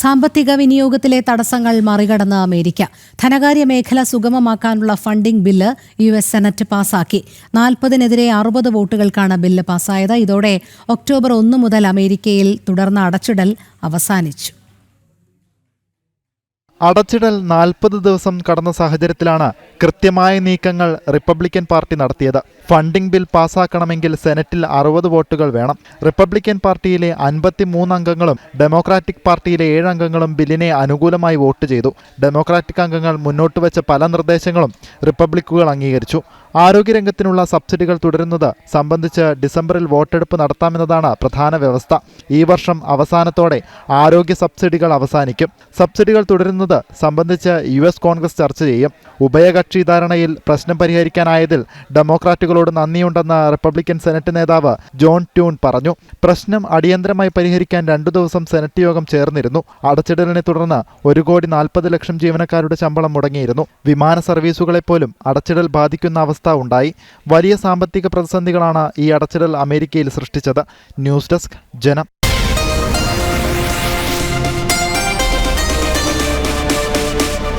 സാമ്പത്തിക വിനിയോഗത്തിലെ തടസ്സങ്ങൾ മറികടന്ന് അമേരിക്ക. ധനകാര്യ മേഖല സുഗമമാക്കാനുള്ള funding bill U S Senate പാസാക്കി. നാൽപ്പതിനെതിരെ അറുപത് വോട്ടുകൾക്കാണ് ബില്ല് പാസ്സായത് ഇതോടെ ഒക്ടോബർ ഒന്ന് മുതൽ അമേരിക്കയിൽ തുടർന്ന അടച്ചിടൽ അവസാനിച്ചു. അടച്ചിടൽ നാൽപ്പത് ദിവസം കടന്ന സാഹചര്യത്തിലാണ് കൃത്യമായ നീക്കങ്ങൾ റിപ്പബ്ലിക്കൻ പാർട്ടി നടത്തിയത്. ഫണ്ടിംഗ് ബിൽ പാസാക്കണമെങ്കിൽ സെനറ്റിൽ അറുപത് വോട്ടുകൾ വേണം. റിപ്പബ്ലിക്കൻ പാർട്ടിയിലെ അൻപത്തിമൂന്ന് അംഗങ്ങളും ഡെമോക്രാറ്റിക് പാർട്ടിയിലെ ഏഴ് അംഗങ്ങളും ബില്ലിനെ അനുകൂലമായി വോട്ട് ചെയ്തു. ഡെമോക്രാറ്റിക് അംഗങ്ങൾ മുന്നോട്ട് വെച്ച പല നിർദ്ദേശങ്ങളും റിപ്പബ്ലിക്കുകൾ അംഗീകരിച്ചു. ആരോഗ്യരംഗത്തിനുള്ള സബ്സിഡികൾ തുടരുന്നത് സംബന്ധിച്ച് ഡിസംബറിൽ വോട്ടെടുപ്പ് നടത്താമെന്നതാണ് പ്രധാന വ്യവസ്ഥ. ഈ വർഷം അവസാനത്തോടെ ആരോഗ്യ സബ്സിഡികൾ അവസാനിക്കും. സബ്സിഡികൾ തുടരുന്നത് സംബന്ധിച്ച് യു എസ് കോൺഗ്രസ് ചർച്ച ചെയ്യും. ഉഭയകക്ഷി ധാരണയിൽ പ്രശ്നം പരിഹരിക്കാനായതിൽ ഡെമോക്രാറ്റുകളോട് നന്ദിയുണ്ടെന്ന് റിപ്പബ്ലിക്കൻ സെനറ്റ് നേതാവ് ജോൺ ട്യൂൺ പറഞ്ഞു. പ്രശ്നം അടിയന്തരമായി പരിഹരിക്കാൻ രണ്ടു ദിവസം സെനറ്റ് യോഗം ചേർന്നിരുന്നു. അടച്ചിടലിനെ തുടർന്ന് ഒരു കോടി നാൽപ്പത് ലക്ഷം ജീവനക്കാരുടെ ശമ്പളം മുടങ്ങിയിരുന്നു. വിമാന സർവീസുകളെപ്പോലും അടച്ചിടൽ ബാധിക്കുന്ന അവസ്ഥ ഉണ്ടായി. വലിയ സാമ്പത്തിക പ്രതിസന്ധികളാണ് ഈ അടച്ചിടൽ അമേരിക്കയിൽ സൃഷ്ടിച്ചത്. ന്യൂസ് ഡെസ്ക് ജനം.